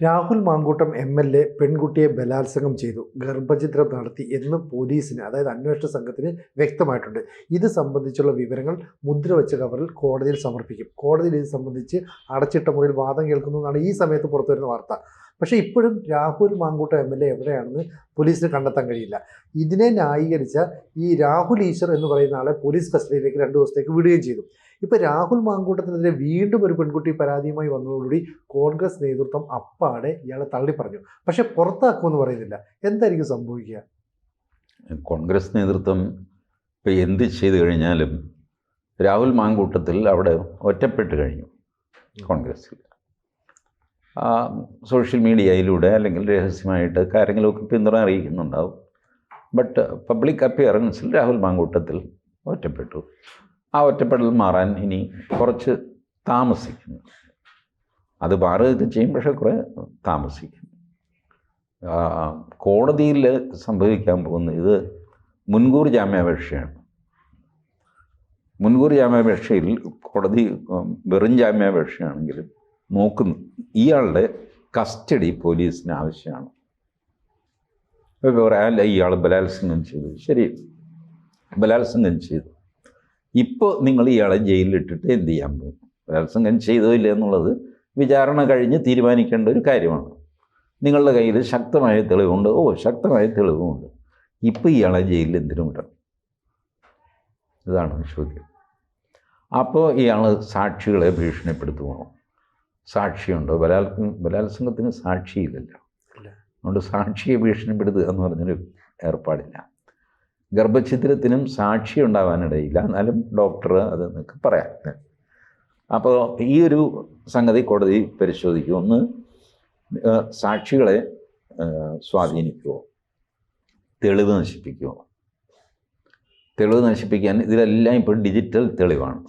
Rahul Mankoottam M L A പെൺകുട്ടിയെ ബലാത്സംഗം ചെയ്തു. ഗർഭചിത്രം നടത്തി എന്ന് പോലീസിന് അതായത് അന്വേഷണ സംഘത്തിന് വ്യക്തമായിട്ടുണ്ട്. ഇത് സംബന്ധിച്ചുള്ള വിവരങ്ങൾ മുദ്ര വെച്ച കവറിൽ കോടതിയിൽ സമർപ്പിക്കും. കോടതിയിൽ ഇത് സംബന്ധിച്ച് അടച്ചിട്ട മുറിയിൽ വാദം കേൾക്കുന്നു എന്നാണ് ഈ സമയത്ത് പുറത്തുവരുന്ന വാർത്ത. പക്ഷേ ഇപ്പോഴും Rahul Mankoottam M L A എവിടെയാണെന്ന് പോലീസിന് കണ്ടെത്താൻ കഴിയില്ല. ഇതിനെ ന്യായീകരിച്ച ഈ രാഹുൽ ഈശ്വർ എന്ന് പറയുന്ന ആളെ പോലീസ് കസ്റ്റഡിയിലേക്ക് രണ്ട് ദിവസത്തേക്ക് വിടുകയും ചെയ്തു. ഇപ്പോൾ രാഹുൽ മാങ്കൂട്ടത്തിനെതിരെ വീണ്ടും ഒരു പെൺകുട്ടി പരാതിയുമായി വന്നതോടുകൂടി കോൺഗ്രസ് നേതൃത്വം അപ്പാടെ ഇയാളെ തള്ളി പറഞ്ഞു പക്ഷെ പുറത്താക്കുമെന്ന് പറയുന്നില്ല. എന്തായിരിക്കും സംഭവിക്കുക? കോൺഗ്രസ് നേതൃത്വം ഇപ്പോൾ എന്ത് ചെയ്തു കഴിഞ്ഞാലും രാഹുൽ മാങ്കൂട്ടത്തിൽ അവിടെ ഒറ്റപ്പെട്ട് കഴിഞ്ഞു കോൺഗ്രസ്സിൽ. സോഷ്യൽ മീഡിയയിലൂടെ അല്ലെങ്കിൽ രഹസ്യമായിട്ട് കാര്യങ്ങളൊക്കെ പിന്തുണ അറിയിക്കുന്നുണ്ടാവും. ബട്ട് പബ്ലിക് അപ്പിയറൻസിൽ രാഹുൽ മാങ്കൂട്ടത്തിൽ ഒറ്റപ്പെട്ടു. ആ ഒറ്റപ്പെടൽ മാറാൻ ഇനി കുറച്ച് താമസിക്കുന്നു. അത് മാറുകയൊക്കെ ചെയ്യും പക്ഷേ കുറേ താമസിക്കും കോടതിയിൽ സംഭവിക്കാൻ പോകുന്ന ഇത് മുൻകൂർ ജാമ്യാപേക്ഷയാണ്. മുൻകൂർ ജാമ്യാപേക്ഷയിൽ കോടതി വെറും ജാമ്യാപേക്ഷയാണെങ്കിലും നോക്കുന്നു. ഇയാളുടെ കസ്റ്റഡി പോലീസിന് ആവശ്യമാണ്. ഇപ്പോൾ പറയാല്ല ഇയാൾ ബലാത്സംഗം ചെയ്തു. ശരി ബലാത്സംഗം ചെയ്തു. ഇപ്പോൾ നിങ്ങൾ ഇയാളെ ജയിലിലിട്ടിട്ട് എന്ത് ചെയ്യാൻ പോകും? ബലാത്സംഗം ചെയ്തോ ഇല്ല എന്നുള്ളത് വിചാരണ കഴിഞ്ഞ് തീരുമാനിക്കേണ്ട ഒരു കാര്യമാണ്. നിങ്ങളുടെ കയ്യിൽ ശക്തമായ തെളിവുണ്ട്. ഓ ശക്തമായ തെളിവുമുണ്ട്. ഇപ്പോൾ ഇയാളെ ജയിലിൽ എന്തിനും വിടണം? ഇതാണ് ചോദ്യം. അപ്പോൾ ഇയാൾ സാക്ഷികളെ ഭീഷണിപ്പെടുത്തുമോ സാക്ഷിയുണ്ടോ? ബലാത്സംഗ ബലാത്സംഗത്തിന് സാക്ഷിയില്ലല്ലോ. അതുകൊണ്ട് സാക്ഷിയെ ഭീഷണിപ്പെടുത്തുക എന്ന് പറഞ്ഞൊരു ഏർപ്പാടില്ല. ഗർഭഛിദ്രത്തിനും സാക്ഷി ഉണ്ടാവാനിടയില്ല. എന്നാലും ഡോക്ടർ അത് നിങ്ങൾക്ക് പറയാം. അപ്പോൾ ഈ ഒരു സംഗതി കോടതി പരിശോധിക്കും. ഒന്ന് സാക്ഷികളെ സ്വാധീനിക്കുമോ തെളിവ് നശിപ്പിക്കുമോ തെളിവ് നശിപ്പിക്കാൻ ഇതിലെല്ലാം ഇപ്പോൾ ഡിജിറ്റൽ തെളിവാണ്.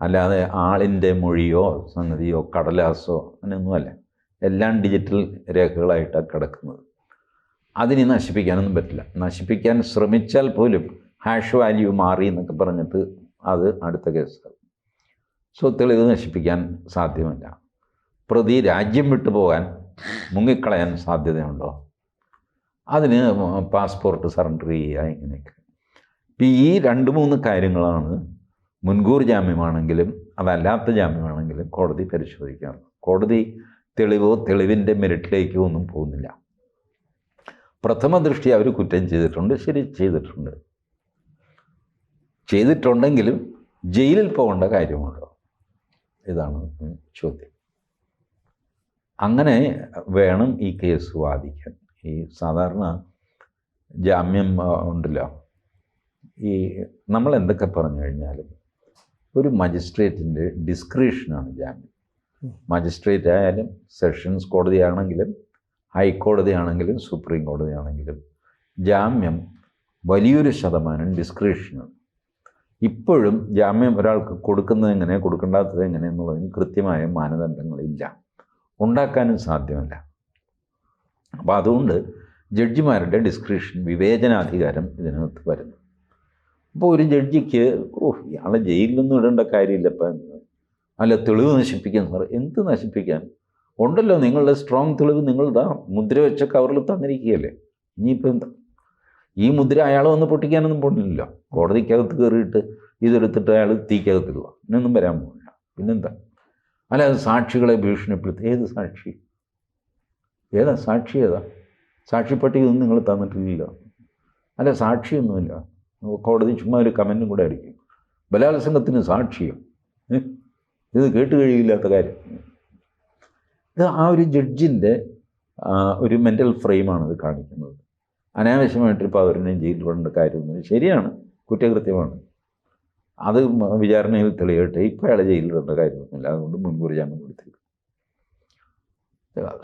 അല്ലാതെ ആളിന്റെ മൊഴിയോ സംഗതിയോ കടലാസോ അങ്ങനെയൊന്നുമല്ല. എല്ലാം ഡിജിറ്റൽ രേഖകളായിട്ടാണ് കിടക്കുന്നത്. അതിനെ നശിപ്പിക്കാനൊന്നും പറ്റില്ല. നശിപ്പിക്കാൻ ശ്രമിച്ചാൽ പോലും ഹാഷ് വാല്യൂ മാറി എന്നൊക്കെ പറഞ്ഞിട്ട് അത് അടുത്ത കേസാണ് സോ തെളിവ് നശിപ്പിക്കാൻ സാധ്യമല്ല. പ്രതി രാജ്യം വിട്ടു പോകാൻ മുങ്ങിക്കളയാൻ സാധ്യതയുണ്ടോ? അതിന് പാസ്പോർട്ട് സറണ്ടർ ചെയ്യുക ഇങ്ങനെയൊക്കെ. ഇപ്പം ഈ രണ്ട് മൂന്ന് കാര്യങ്ങളാണ് മുൻകൂർ ജാമ്യമാണെങ്കിലും അതല്ലാത്ത ജാമ്യമാണെങ്കിലും കോടതി പരിശോധിക്കാറ് കോടതി തെളിവോ തെളിവിന്റെ മെരിറ്റിലേക്കോ ഒന്നും പോകുന്നില്ല. പ്രഥമ ദൃഷ്ടി അവർ കുറ്റം ചെയ്തിട്ടുണ്ട് ശരി ചെയ്തിട്ടുണ്ട്. ചെയ്തിട്ടുണ്ടെങ്കിലും ജയിലിൽ പോകേണ്ട കാര്യമുണ്ടോ? ഇതാണ് ചോദ്യം. അങ്ങനെ വേണം ഈ കേസ് വാദിക്കാൻ. ഈ സാധാരണ ജാമ്യം ഉണ്ടല്ലോ. ഈ നമ്മൾ എന്തൊക്കെ പറഞ്ഞു കഴിഞ്ഞാലും ഒരു മജിസ്ട്രേറ്റിന്റെ ഡിസ്ക്രിഷനാണ് ജാമ്യം. മജിസ്ട്രേറ്റ് ആയാലും സെഷൻസ് കോടതിയാണെങ്കിലും ഹൈക്കോടതിയാണെങ്കിലും സുപ്രീം കോടതിയാണെങ്കിലും ജാമ്യം വലിയൊരു ശതമാനം ഡിസ്ക്രിപ്ഷനും ഇപ്പോഴും ജാമ്യം ഒരാൾക്ക് കൊടുക്കുന്നത് എങ്ങനെ കൊടുക്കേണ്ടാത്തത് എങ്ങനെ എന്നുള്ളതിന് കൃത്യമായ മാനദണ്ഡങ്ങളില്ല. ഉണ്ടാക്കാനും സാധ്യമല്ല. അപ്പോൾ അതുകൊണ്ട് ജഡ്ജിമാരുടെ ഡിസ്ക്രിപ്ഷൻ വിവേചനാധികാരം ഇതിനകത്ത് വരുന്നു. അപ്പോൾ ഒരു ജഡ്ജിക്ക് ഓ ഇയാളെ ജയിലിലൊന്നും ഇടേണ്ട കാര്യമില്ലപ്പോൾ അല്ല തെളിവ് നശിപ്പിക്കാൻ സാർ എന്ത് നശിപ്പിക്കാൻ ഉണ്ടല്ലോ നിങ്ങളുടെ സ്ട്രോങ് തെളിവ് നിങ്ങൾ ഇതാ മുദ്ര വെച്ച കവറിൽ തന്നിരിക്കുകയല്ലേ. ഇനിയിപ്പോൾ എന്താ? ഈ മുദ്ര അയാൾ വന്ന് പൊട്ടിക്കാനൊന്നും പോണില്ലല്ലോ. കോടതിക്കകത്ത് കയറിയിട്ട് ഇതെടുത്തിട്ട് അയാൾ തീക്കകത്തില്ല ഇന്നൊന്നും വരാൻ പോകില്ല പിന്നെന്താ? അല്ല സാക്ഷികളെ ഭീഷണിപ്പെടുത്തി ഏത് സാക്ഷി? ഏതാ? സാക്ഷി ഏതാ? സാക്ഷിപ്പട്ടികയൊന്നും നിങ്ങൾ തന്നിട്ടില്ല അല്ല സാക്ഷിയൊന്നുമില്ല. കോടതി ചുമ്മാ ഒരു കമന്റും കൂടെ അടിക്കും. ബലാത്സംഗത്തിന് സാക്ഷിയോ? ഇത് കേട്ട് കഴിയില്ലാത്ത കാര്യം. ഇത് ആ ഒരു ജഡ്ജിന്റെ ഒരു മെന്റൽ ഫ്രെയിമാണ് ഇത് കാണിക്കുന്നത്. അനാവശ്യമായിട്ടൊരു പൗരനെയും ജയിലിൽ വിടേണ്ട കാര്യമൊന്നും ശരിയാണ്. കുറ്റകൃത്യമാണ്. അത് വിചാരണയിൽ തെളിയട്ടെ. ഇപ്പോൾ അയാളെ ജയിലിൽ വിടേണ്ട കാര്യമൊന്നുമില്ല. അതുകൊണ്ട് മുൻകൂർ ജാമ്യം കൊടുത്തേക്കും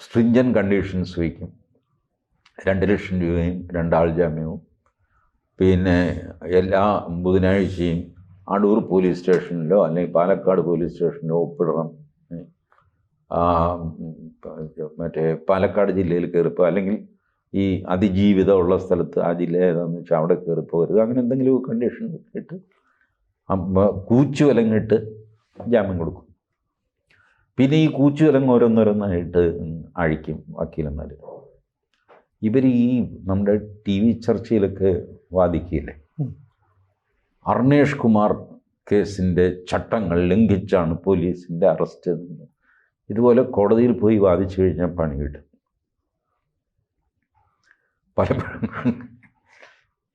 സ്ട്രിഞ്ചൻ കണ്ടീഷൻസ് വയ്ക്കും. രണ്ട് ലക്ഷം രൂപയും രണ്ടാൾ ജാമ്യവും. പിന്നെ എല്ലാ ബുധനാഴ്ചയും അടൂർ പോലീസ് സ്റ്റേഷനിലോ അല്ലെങ്കിൽ പാലക്കാട് പോലീസ് സ്റ്റേഷനിലോ ഒപ്പിടണം. മറ്റേ പാലക്കാട് ജില്ലയിൽ കയറിപ്പോൾ അല്ലെങ്കിൽ ഈ അതിജീവിതമുള്ള സ്ഥലത്ത് ആ ജില്ല ഏതാണെന്ന് വെച്ചാൽ അവിടെ കയറി പോകരുത് അങ്ങനെ എന്തെങ്കിലും കണ്ടീഷൻ ഇട്ട് കൂച്ചു വിലങ്ങിട്ട് ജാമ്യം കൊടുക്കും പിന്നെ ഈ കൂച്ചുവിലങ്ങ് ഓരോന്നോരോന്നായിട്ട് അഴിക്കും വക്കീലന്മാർ ഇവർ ഈ നമ്മുടെ ടി വി ചർച്ചയിലൊക്കെ വാദിക്കില്ലേ. അർണേഷ് കുമാർ കേസിന്റെ ചട്ടങ്ങൾ ലംഘിച്ചാണ് പോലീസിന്റെ അറസ്റ്റ് എന്ന്. ഇതുപോലെ കോടതിയിൽ പോയി വാദിച്ചു കഴിഞ്ഞാൽ പണി കിട്ടും. പലപ്പോഴും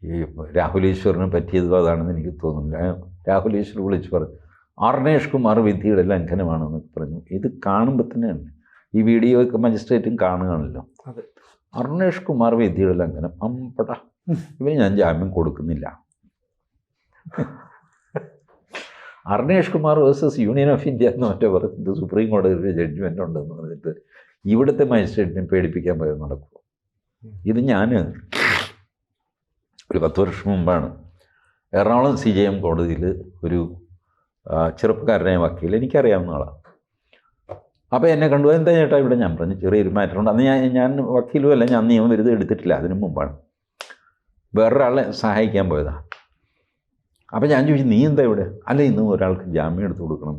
ഈ രാഹുൽ ഈശ്വറിന് പറ്റിയതും അതാണെന്ന് എനിക്ക് തോന്നുന്നില്ല. രാഹുൽ ഈശ്വർ വിളിച്ച് പറഞ്ഞു അർണേഷ് കുമാർ വിധിയുടെ ലംഘനമാണെന്ന് പറഞ്ഞു. ഇത് കാണുമ്പോൾ തന്നെയാണ്. ഈ വീഡിയോ ഒക്കെ മജിസ്ട്രേറ്റും കാണുകയാണല്ലോ. അതെ. അർണേഷ് കുമാർ വിധിയുടെ ലംഘനം. അമ്പട. ഇവന് ഞാൻ ജാമ്യം കൊടുക്കുന്നില്ല. Arnesh Kumar versus union of India എന്ന് മറ്റേ പറഞ്ഞിട്ട് സുപ്രീം കോടതിയിൽ ഒരു ജഡ്ജ്മെന്റ് ഉണ്ടെന്ന് പറഞ്ഞിട്ട് ഇവിടുത്തെ മജിസ്ട്രേറ്റിനെ പേടിപ്പിക്കാൻ പോയത് നടക്കുമോ ഇത് ഞാൻ ഒരു പത്ത് വർഷം മുമ്പാണ് എറണാകുളം സി ജെ എം കോടതിയിൽ ഒരു ചെറുപ്പക്കാരനായ വക്കീൽ എനിക്കറിയാവുന്ന ആളാണ് അപ്പോൾ എന്നെ കണ്ടു. എന്താ ചേട്ടാ ഇവിടെ ഞാൻ പറഞ്ഞു ചെറിയൊരു മാറ്ററുണ്ട് അന്ന് ഞാൻ ഞാൻ വക്കീലും അല്ല ഞാൻ നിയമം വരുത് എടുത്തിട്ടില്ല. അതിനു മുമ്പാണ്. വേറൊരാളെ സഹായിക്കാൻ പോയതാണ് അപ്പോൾ ഞാൻ ചോദിച്ചു നീ എന്താ ഇവിടെ? അല്ല ഇന്ന് ഒരാൾക്ക് ജാമ്യം എടുത്തു കൊടുക്കണം.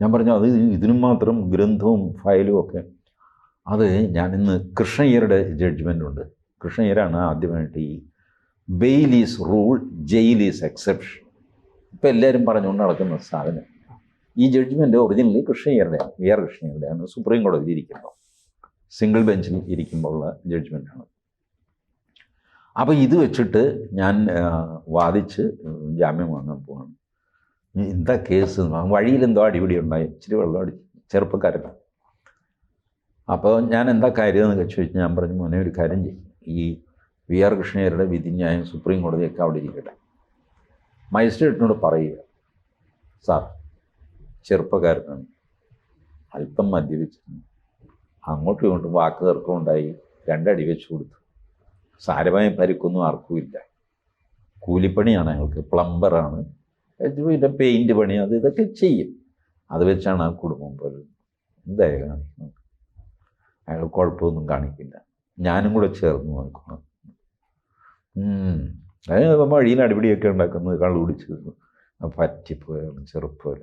ഞാൻ പറഞ്ഞു അത് ഇതിനും മാത്രം ഗ്രന്ഥവും ഫയലും ഒക്കെ. അത് ഞാൻ ഇന്ന് കൃഷ്ണയ്യരുടെ ജഡ്ജ്മെന്റ് ഉണ്ട്. കൃഷ്ണയ്യരാണ് ആദ്യമായിട്ട് ഈ bail is rule jail is exception ഇപ്പം എല്ലാവരും പറഞ്ഞുകൊണ്ട് നടക്കുന്ന സാധനം. ഈ ജഡ്ജ്മെന്റ് ഒറിജിനലി കൃഷ്ണയ്യരുടെയാണ് വി ആർ കൃഷ്ണയ്യരുടെയാണ് സുപ്രീം കോടതിയിൽ ഇരിക്കുമ്പോൾ സിംഗിൾ ബെഞ്ചിൽ ഇരിക്കുമ്പോൾ ഉള്ള ജഡ്ജ്മെന്റാണ് അപ്പോൾ ഇത് വെച്ചിട്ട് ഞാൻ വാദിച്ച് ജാമ്യം വാങ്ങാൻ പോവാണ്. എന്താ കേസ്? വഴിയിൽ എന്തോ അടിപിടി ഉണ്ടായി. ഇച്ചിരി വെള്ളം അടി ചെറുപ്പക്കാരൻ അപ്പോൾ ഞാൻ എന്താ കാര്യം എന്ന് ചോദിച്ചു ഞാൻ പറഞ്ഞു മോനെ ഒരു കാര്യം ചെയ്യും. ഈ വി ആർ കൃഷ്ണയ്യരുടെ വിധിന്യായം സുപ്രീം കോടതിയൊക്കെ അവിടെ ഇരിക്കട്ടെ. മജിസ്ട്രേറ്റിനോട് പറയുക സാർ ചെറുപ്പക്കാരനാണ്. അല്പം മദ്യപിച്ചിരുന്നു. അങ്ങോട്ടും ഇങ്ങോട്ടും വാക്ക് തർക്കം ഉണ്ടായി. രണ്ടടി വെച്ച് കൊടുത്തു. സാരമായ പരിക്കൊന്നും ആർക്കുമില്ല കൂലിപ്പണിയാണ് ഞങ്ങൾക്ക്. പ്ലംബറാണ് പിന്നെ പെയിന്റ് പണി അത് ഇതൊക്കെ ചെയ്യും. അത് വെച്ചാണ് ആ കുടുംബം പോലും എന്തായാലും കാണിക്കുന്നത് അയാൾ കുഴപ്പമൊന്നും കാണിക്കില്ല. ഞാനും കൂടെ ചേർന്ന് നോക്കണം. അതായത് വഴിയിൽ അടിപിടിയൊക്കെ ഉണ്ടാക്കുന്നത് കള്ളു കുടിച്ച് പറ്റിപ്പോയാണ് ചെറുപ്പം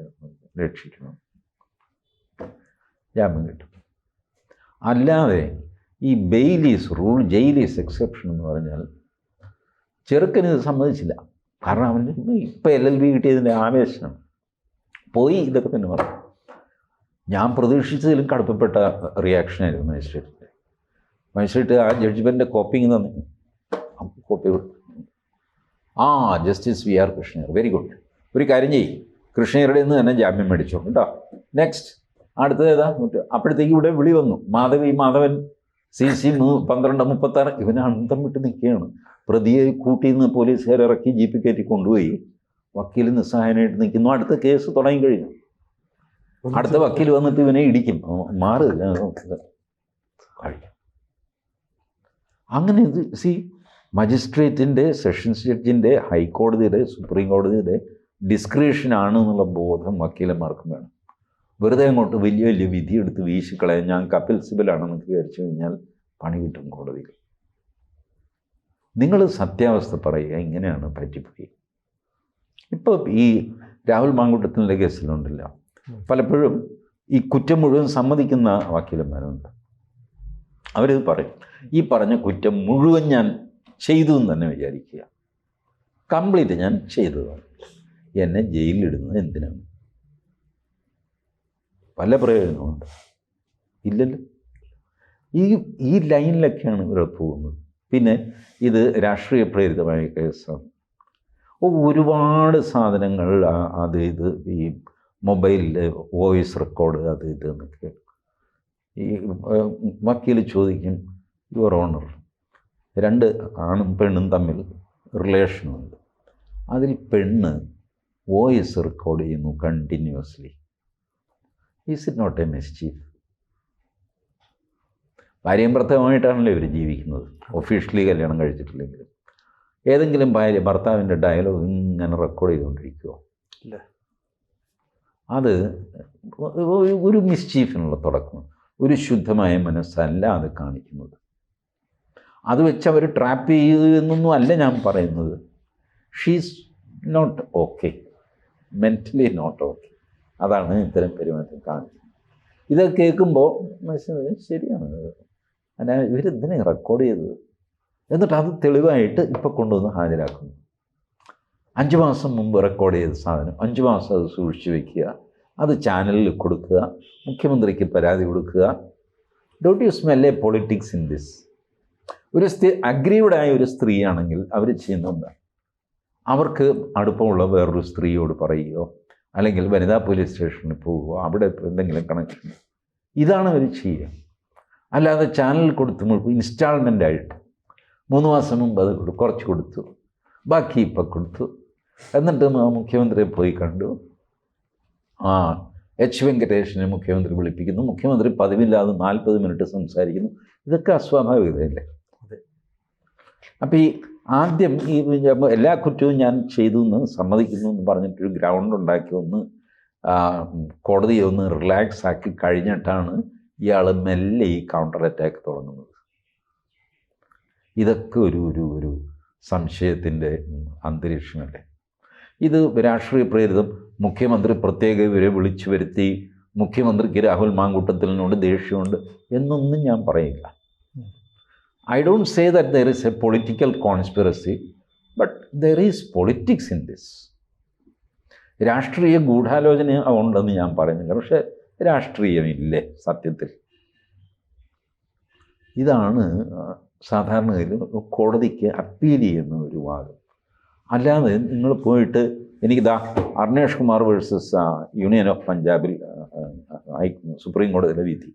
രക്ഷിക്കണം. ജാമ്യം കിട്ടും. അല്ലാതെ ഈ ബെയിലീസ് റൂൾ ജയിലീസ് എക്സെപ്ഷൻ എന്ന് പറഞ്ഞാൽ ചെറുക്കന് ഇത് സമ്മതിച്ചില്ല. കാരണം അവന് ഇപ്പം എൽ എൽ ബി കിട്ടിയതിന്റെ ആവേശമാണ് പോയി ഇതൊക്കെ തന്നെ പറഞ്ഞു. ഞാൻ പ്രതീക്ഷിച്ചതിലും കടുപ്പപ്പെട്ട റിയാക്ഷനായിരുന്നു മജിസ്ട്രേറ്റിന്റെ മജിസ്ട്രേറ്റ് ആ ജഡ്ജ്മെന്റിന്റെ കോപ്പിങ് തന്നെ കോപ്പി ആ justice V R Krishna Iyer. Very good ഒരു കാര്യം ചെയ്യും. കൃഷ്ണയരുടെ നിന്ന് തന്നെ ജാമ്യം മേടിച്ചോളൂ കേട്ടോ. നെക്സ്റ്റ് അടുത്തത് ഏതാ? അപ്പോഴത്തേക്ക് ഇവിടെ വിളി വന്നു. മാധവി മാധവൻ സി സി പന്ത്രണ്ട് മുപ്പത്താറ് ഇവനെ അന്തം വിട്ട് നിൽക്കുകയാണ്. പ്രതിയെ കൂട്ടി നിന്ന് പോലീസുകാർ ഇറക്കി പി കയറ്റി കൊണ്ടുപോയി. വക്കീൽ നിസ്സഹായനായിട്ട് നിൽക്കുന്നു. അടുത്ത കേസ് തുടങ്ങി കഴിഞ്ഞു. അടുത്ത വക്കീൽ വന്നിട്ട് ഇവനെ ഇടിക്കും. മാറുക അങ്ങനെ ഇത് സി മജിസ്ട്രേറ്റിന്റെ സെഷൻസ് ജഡ്ജിന്റെ ഹൈക്കോടതിയുടെ സുപ്രീം കോടതിയുടെ ഡിസ്ക്രിപ്ഷനാണ് എന്നുള്ള ബോധം വക്കീലന്മാർക്കും വേണം. വെറുതെ അങ്ങോട്ട് വലിയ വലിയ വിധി എടുത്ത് വീശിക്കളയാൻ ഞാൻ കപിൽ സിബലാണെന്ന് വിചാരിച്ചു കഴിഞ്ഞാൽ പണി കിട്ടും കോടതിയിൽ നിങ്ങൾ സത്യാവസ്ഥ പറയുക ഇങ്ങനെയാണ് പറ്റിപ്പോയി. ഇപ്പോൾ ഈ രാഹുൽ മാങ്കൂട്ടത്തിന്റെ കേസിലുണ്ടല്ലോ. പലപ്പോഴും ഈ കുറ്റം മുഴുവൻ സമ്മതിക്കുന്ന വക്കീലന്മാരുണ്ട്. അവരിത് പറയും. ഈ പറഞ്ഞ കുറ്റം മുഴുവൻ ഞാൻ ചെയ്തു എന്ന് തന്നെ വിചാരിക്കുക. കംപ്ലീറ്റ് ഞാൻ ചെയ്തതാണ്. എന്നെ ജയിലിലിടുന്നത് എന്തിനാണ്? പല പ്രയോജനമുണ്ട് ഇല്ലല്ലോ. ഈ ഈ ലൈനിലൊക്കെയാണ് ഇവർ പോകുന്നത്. പിന്നെ ഇത് രാഷ്ട്രീയ പ്രേരിതമായ കേസാണ്. ഒരുപാട് സാധനങ്ങൾ അത് ഇത് ഈ മൊബൈലിൽ വോയിസ് റെക്കോർഡ് അത് ഇത് എന്നൊക്കെ. ഈ വക്കീൽ ചോദിക്കും യുവർ ഓണർ. രണ്ട് ആണും പെണ്ണും തമ്മിൽ റിലേഷനുണ്ട്. അതിൽ പെണ്ണ് വോയിസ് റെക്കോർഡ് ചെയ്യുന്നു continuously. Is it not a mischief ഭാര്യയും ഭർത്താവുമായിട്ടാണല്ലോ ഇവർ ജീവിക്കുന്നത്. ഒഫീഷ്യലി കല്യാണം കഴിച്ചിട്ടില്ലെങ്കിലും. ഏതെങ്കിലും ഭാര്യ ഭർത്താവിന്റെ ഡയലോഗ് ഇങ്ങനെ റെക്കോർഡ് ചെയ്തുകൊണ്ടിരിക്കുമോ ഇല്ല. അത് ഒരു- മിസ്ചീഫിനുള്ള തുടക്കം. ഒരു ശുദ്ധമായ മനസ്സല്ല അത് കാണിക്കുന്നത്. അത് വെച്ച് അവർ ട്രാപ്പ് ചെയ്തു എന്നൊന്നും അല്ല ഞാൻ പറയുന്നത്. She's not okay mentally not okay അതാണ് ഇത്തരം പെരുമാറ്റം കാണിച്ചത്. ഇത് കേൾക്കുമ്പോൾ മനസ്സിലായി ശരിയാണ് അല്ല ഇവരെന്തിനെ റെക്കോർഡ് ചെയ്തത്. എന്നിട്ട് അത് തെളിവായിട്ട് ഇപ്പം കൊണ്ടുവന്ന് ഹാജരാക്കുന്നു. അഞ്ച് മാസം മുമ്പ് റെക്കോർഡ് ചെയ്ത സാധനം അഞ്ച് മാസം അത് സൂക്ഷിച്ചു വയ്ക്കുക അത് ചാനലിൽ കൊടുക്കുക മുഖ്യമന്ത്രിക്ക് പരാതി കൊടുക്കുക. Dot you smell politics in this ഒരു സ്ത്രീ അഗ്രീവഡായ ഒരു സ്ത്രീയാണെങ്കിൽ അവർ ചെയ്യുന്നത് അവർക്ക് അടുപ്പമുള്ള വേറൊരു സ്ത്രീയോട് പറയുകയോ അല്ലെങ്കിൽ വനിതാ പോലീസ് സ്റ്റേഷനിൽ പോകുക അവിടെ എന്തെങ്കിലും കണക്ഷൻ ഇതാണ് അവർ ചെയ്യുക അല്ലാതെ ചാനൽ കൊടുത്ത് മുഴുവൻ ഇൻസ്റ്റാൾമെന്റ് ആയിട്ട് മൂന്ന് മാസം മുമ്പ് അത് കൊടുത്തു കുറച്ച് കൊടുത്തു. ബാക്കി ഇപ്പം കൊടുത്തു. എന്നിട്ട് മുഖ്യമന്ത്രിയെ പോയി കണ്ടു. ആ എച്ച് വെങ്കടേഷിനെ മുഖ്യമന്ത്രി വിളിപ്പിക്കുന്നു. മുഖ്യമന്ത്രി പതിവില്ലാതെ നാൽപ്പത് മിനിറ്റ് സംസാരിക്കുന്നു. ഇതൊക്കെ അസ്വാഭാവികതയല്ലേ? അപ്പോൾ അപ്പം ഈ ആദ്യം ഈ എല്ലാ കുറ്റവും ഞാൻ ചെയ്തു എന്ന് സമ്മതിക്കുന്നു എന്ന് പറഞ്ഞിട്ടൊരു ഗ്രൗണ്ട് ഉണ്ടാക്കി ഒന്ന് കോടതിയെ ഒന്ന് റിലാക്സ് ആക്കി കഴിഞ്ഞിട്ടാണ് ഇയാൾ മെല്ലെ ഈ കൗണ്ടർ അറ്റാക്ക് തുടങ്ങുന്നത്. ഇതൊക്കെ ഒരു ഒരു ഒരു സംശയത്തിന്റെ അന്തരീക്ഷമല്ലേ? ഇത് രാഷ്ട്രീയ പ്രേരിതം മുഖ്യമന്ത്രി പ്രത്യേക ഇവരെ വിളിച്ചു വരുത്തി മുഖ്യമന്ത്രിക്ക് രാഹുൽ മാങ്കൂട്ടത്തിലിനോട് ദേഷ്യമുണ്ട് എന്നൊന്നും ഞാൻ പറയില്ല I don't say that there is a political conspiracy but there is politics in this രാഷ്ട്രീയ ഗൂഢാലോചന ഉണ്ടെന്ന് ഞാൻ പറയുന്നില്ല പക്ഷേ രാഷ്ട്രീയമില്ലേ സത്യത്തിൽ? ഇതാണ് സാധാരണഗതിയിൽ കോടതിക്ക് അപ്പീൽ ചെയ്യുന്ന ഒരു വാദം. അല്ലാതെ നിങ്ങൾ പോയിട്ട് എനിക്കിതാ Arnesh Kumar versus union of പഞ്ചാബിൽ സുപ്രീം കോടതിയിലെ വിധി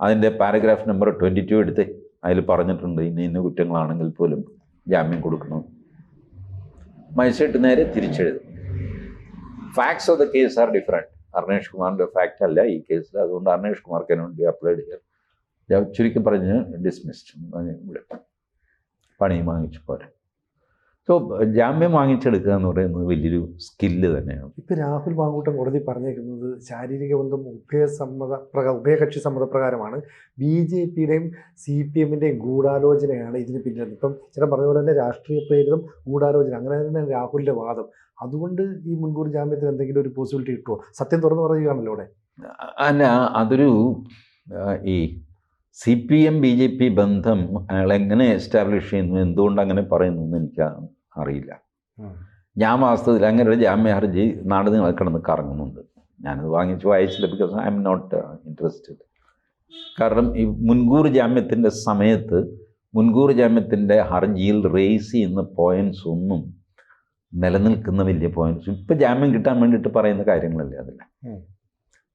അതിന്റെ പാരഗ്രാഫ് നമ്പർ ട്വന്റി ടു എടുത്ത്. അതിൽ പറഞ്ഞിട്ടുണ്ട് ഇന്ന ഇന്ന കുറ്റങ്ങളാണെങ്കിൽ പോലും ജാമ്യം കൊടുക്കണം മജിസ്ട്രേറ്റ് നേരെ തിരിച്ചെഴുതും. Facts of the case are different Arnesh കുമാറിന്റെ ഫാക്റ്റ് അല്ല ഈ കേസിൽ അതുകൊണ്ട് അർണേഷ് കുമാർ കനോട്ട് വേണ്ടി അപ്ലൈഡ് ഹിയർ ഞാൻ ചുരുക്കി പറഞ്ഞ് ഡിസ്മിസ്ഡ് ഇവിടെ പണി വാങ്ങിച്ചു പോരെ. സോ ജാമ്യം വാങ്ങിച്ചെടുക്കുക എന്ന് പറയുന്നത് വലിയൊരു സ്കില്ല് തന്നെയാണ്. ഇപ്പോൾ രാഹുൽ മാങ്കൂട്ടം കോടതി പറഞ്ഞേക്കുന്നത് ശാരീരിക ബന്ധം ഉഭയസമ്മത പ്രക ഉഭയകക്ഷി സമ്മതപ്രകാരമാണ്. ബി ജെ പിയുടെയും സി പി എമ്മിന്റെയും ഗൂഢാലോചനയാണ് ഇതിന് പിന്നിൽ ഇപ്പം ചേട്ടൻ പറഞ്ഞ പോലെ തന്നെ രാഷ്ട്രീയ പ്രേരിതം ഗൂഢാലോചന അങ്ങനെ തന്നെ രാഹുലിന്റെ വാദം. അതുകൊണ്ട് ഈ മുൻകൂർ ജാമ്യത്തിന് എന്തെങ്കിലും ഒരു പോസിബിലിറ്റി കിട്ടുമോ സത്യം തുറന്നു പറയുകയാണല്ലോ ഇവിടെ അല്ല അതൊരു ഈ C P M B J P ബന്ധം അയാൾ എങ്ങനെ എസ്റ്റാബ്ലിഷ് ചെയ്യുന്നു? എന്തുകൊണ്ട് അങ്ങനെ പറയുന്നു എന്ന് എനിക്ക് അറിയില്ല. ഞാൻ വാസ്തവത്തിൽ അങ്ങനെ ഒരു ജാമ്യ ഹർജി നാട് നിങ്ങൾ കിടന്ന് കറങ്ങുന്നുണ്ട്. ഞാനത് വാങ്ങിച്ച് വായിച്ചില്ല because I'm not interested കാരണം ഈ മുൻകൂർ ജാമ്യത്തിന്റെ സമയത്ത് മുൻകൂർ ജാമ്യത്തിന്റെ ഹർജിയിൽ റേസ് ചെയ്യുന്ന പോയിൻസ് ഒന്നും നിലനിൽക്കുന്ന വലിയ പോയിൻസ് ഇപ്പം ജാമ്യം കിട്ടാൻ വേണ്ടിയിട്ട് പറയുന്ന കാര്യങ്ങളല്ലേ അതില്ല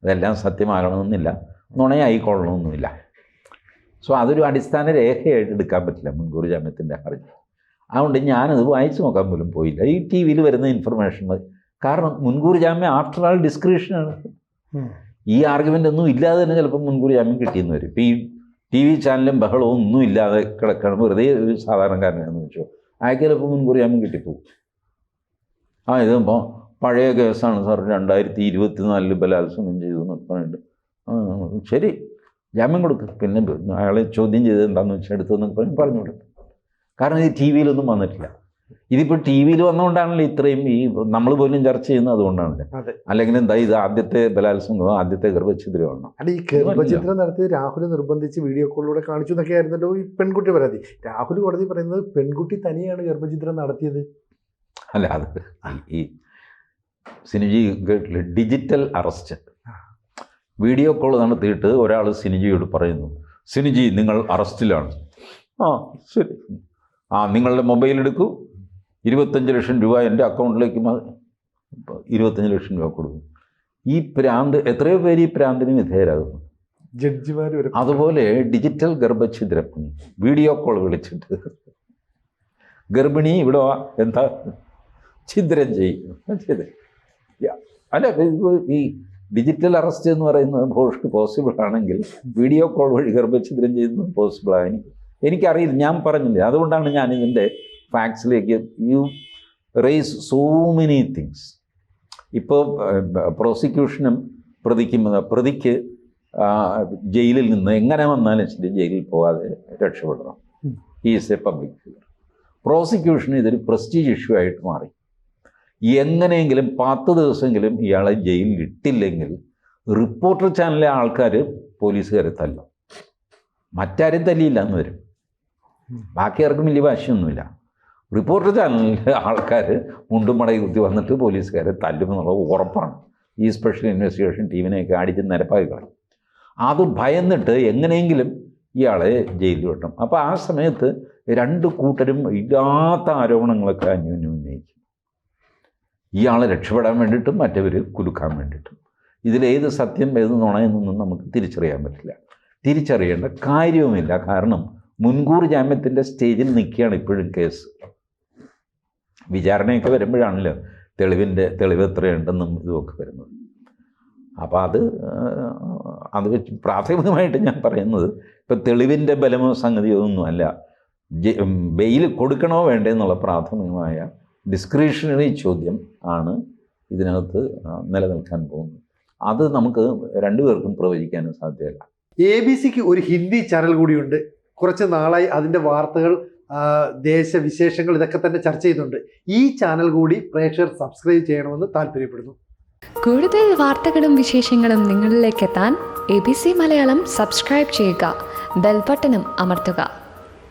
അതെല്ലാം സത്യമാകണമെന്നില്ല. നുണയായിക്കൊള്ളണമെന്നില്ല. സോ അതൊരു അടിസ്ഥാന രേഖയായിട്ട് എടുക്കാൻ പറ്റില്ല മുൻകൂർ ജാമ്യത്തിന്റെ ഹർജി. അതുകൊണ്ട് ഞാനത് വായിച്ചു നോക്കാൻ പോലും പോയില്ല. ഈ ടി വിയിൽ വരുന്ന ഇൻഫർമേഷൻ കാരണം മുൻകൂർ ജാമ്യം ആഫ്റ്റർ ആൾ ഡിസ്ക്രിപ്ഷനാണ് ഈ ആർഗ്യുമെന്റ് ഒന്നും ഇല്ലാതെ തന്നെ ചിലപ്പോൾ മുൻകൂർ ജാമ്യം കിട്ടിയെന്ന് വരും. ഇപ്പോൾ ഈ ടി വി ചാനലും ബഹളവും ഒന്നും ഇല്ലാതെ കിടക്കണം. വെറുതെ ഒരു സാധാരണക്കാരനാണെന്ന് വെച്ചോ അയാൾക്ക് ചിലപ്പോൾ മുൻകൂർ ജാമ്യം കിട്ടിപ്പോകും ആ ഇതിപ്പോൾ പഴയ കേസാണ് സാർ രണ്ടായിരത്തി ഇരുപത്തി നാലിൽ ബലാത്സംഗം ചെയ്തു എന്നൊക്കെ പറഞ്ഞിട്ട്. ശരി. ജാമ്യം കൊടുക്കും. പിന്നെ അയാളെ ചോദ്യം ചെയ്തത് എന്താണെന്ന് വെച്ചാൽ എടുത്തതെന്നൊക്കെ പറഞ്ഞ് പറഞ്ഞു കൊടുക്കും കാരണം ഇത് ടി വിയിലൊന്നും വന്നിട്ടില്ല. ഇതിപ്പോൾ ടി വിയിൽ വന്നുകൊണ്ടാണല്ലോ ഇത്രയും ഈ നമ്മൾ പോലും ചർച്ച ചെയ്യുന്നത് അതുകൊണ്ടാണല്ലോ അതെ. അല്ലെങ്കിൽ എന്താ ഇത് ആദ്യത്തെ ബലാത്സംഗമോ ആദ്യത്തെ ഗർഭഛിദ്രമാണോ? അല്ല ഈ ഗർഭചിത്രം നടത്തിയത് രാഹുൽ നിർബന്ധിച്ച് വീഡിയോ കോളിലൂടെ കാണിച്ചു എന്നൊക്കെ ആയിരുന്നല്ലോ ഈ പെൺകുട്ടി പരാതി. രാഹുൽ കോടതി പറയുന്നത് പെൺകുട്ടി തനിയാണ് ഗർഭചിത്രം നടത്തിയത്. അല്ല അത് ഈ സിനിജി കേട്ടില്ല ഡിജിറ്റൽ അറസ്റ്റ്. വീഡിയോ കോൾ നടത്തിയിട്ട് ഒരാൾ സിനിജിയോട് പറയുന്നു സിനിജി നിങ്ങൾ അറസ്റ്റിലാണ്. ആ ശരി. ആ നിങ്ങളുടെ മൊബൈൽ എടുക്കൂ. ഇരുപത്തഞ്ച് ലക്ഷം രൂപ എന്റെ അക്കൗണ്ടിലേക്ക് ഇരുപത്തഞ്ച് ലക്ഷം രൂപ കൊടുക്കും. ഈ പ്രാന്ത് എത്രയോ പേര് ഈ പ്രാന്തിന് വിധേയരാകുന്നു. ജഡ്ജിമാർ അതുപോലെ ഡിജിറ്റൽ ഗർഭഛിദ്രം വീഡിയോ കോൾ വിളിച്ചിട്ട്. ഗർഭിണി ഇവിടെ എന്താ? ഛിദ്രം ചെയ്യും. അല്ല ഈ ഡിജിറ്റൽ അറസ്റ്റ് എന്ന് പറയുന്നത് പോസിബിൾ ആണെങ്കിൽ വീഡിയോ കോൾ വഴി ഗർഭഛിദ്രം ചെയ്യുന്നത് പോസിബിൾ ആണ് എനിക്ക് എനിക്കറിയില്ല ഞാൻ പറഞ്ഞില്ലേ. അതുകൊണ്ടാണ് ഞാൻ ഇതിന്റെ ഫാക്ട്സിലേക്ക് you raise so many things ഇപ്പോൾ പ്രോസിക്യൂഷനും പ്രതിക്കും പ്രതിക്ക് ജയിലിൽ നിന്ന് എങ്ങനെ വന്നാലും ശരി ജയിലിൽ പോകാതെ രക്ഷപ്പെടണം. Is a public figure prosecution ഇതൊരു പ്രസ്റ്റീജ് ഇഷ്യൂ ആയിട്ട് മാറി. എങ്ങനെയെങ്കിലും പത്ത് ദിവസമെങ്കിലും ഇയാളെ ജയിലിൽ ഇട്ടില്ലെങ്കിൽ റിപ്പോർട്ടർ ചാനലിലെ ആൾക്കാർ പോലീസുകാരെ തല്ലും. മറ്റാരും തല്ലിയില്ല എന്ന് വരും. ബാക്കി ആർക്കും വലിയ വാശിയൊന്നുമില്ല. റിപ്പോർട്ടർ ചാനലിലെ ആൾക്കാർ മുണ്ടും മടയി കുത്തി വന്നിട്ട് പോലീസുകാരെ തല്ലുമെന്നുള്ളത് ഉറപ്പാണ്. ഈ സ്പെഷ്യൽ ഇൻവെസ്റ്റിഗേഷൻ ടീമിനെയൊക്കെ അടിച്ച് നിരപ്പാക്കി കളയും. അത് ഭയന്നിട്ട് എങ്ങനെയെങ്കിലും ഇയാളെ ജയിലിൽ വിട്ടണം അപ്പോൾ ആ സമയത്ത് രണ്ട് കൂട്ടരും ഇല്ലാത്ത ആരോപണങ്ങളൊക്കെ അന്യോന്യം ഉന്നയിക്കും ഇയാളെ രക്ഷപ്പെടാൻ വേണ്ടിയിട്ടും മറ്റവർ കുലുക്കാൻ വേണ്ടിയിട്ടും. ഇതിലേത് സത്യം ഏത് നുണയെന്നൊന്നും നമുക്ക് തിരിച്ചറിയാൻ പറ്റില്ല. തിരിച്ചറിയേണ്ട കാര്യവുമില്ല. കാരണം മുൻകൂർ ജാമ്യത്തിന്റെ സ്റ്റേജിൽ നിൽക്കുകയാണ് ഇപ്പോഴും കേസ്. വിചാരണയൊക്കെ വരുമ്പോഴാണല്ലോ തെളിവിന്റെ തെളിവ് എത്രയുണ്ടെന്നും ഇതുമൊക്കെ വരുന്നത്. അപ്പോൾ അത് അത് വെച്ച് പ്രാഥമികമായിട്ട് ഞാൻ പറയുന്നത് ഇപ്പം തെളിവിന്റെ ബലമോ സംഗതിയോ ഒന്നുമല്ല ബെയിൽ കൊടുക്കണോ വേണ്ടേ എന്നുള്ള പ്രാഥമികമായ ഡിസ്ക്രിഷണറി ചോദ്യം ആണ് ഇതിനകത്ത് നിലനിൽക്കാൻ പോകുന്നത്. അത് നമുക്ക് രണ്ടുപേർക്കും പ്രവചിക്കാനും സാധ്യമല്ല. എ ബി സിക്ക് ഒരു ഹിന്ദി ചാനൽ കൂടിയുണ്ട്. കുറച്ച് നാളായി അതിന്റെ വാർത്തകൾ ദേശവിശേഷങ്ങൾ ഇതൊക്കെ തന്നെ ചർച്ച ചെയ്യുന്നുണ്ട്. ഈ ചാനൽ കൂടി പ്രേക്ഷകർ സബ്സ്ക്രൈബ് ചെയ്യണമെന്ന് താല്പര്യപ്പെടുന്നു. കൂടുതൽ വാർത്തകളും വിശേഷങ്ങളും നിങ്ങളിലേക്ക് എത്താൻ A B C Malayalam subscribe ചെയ്യുക. ബെൽബട്ടനും അമർത്തുക.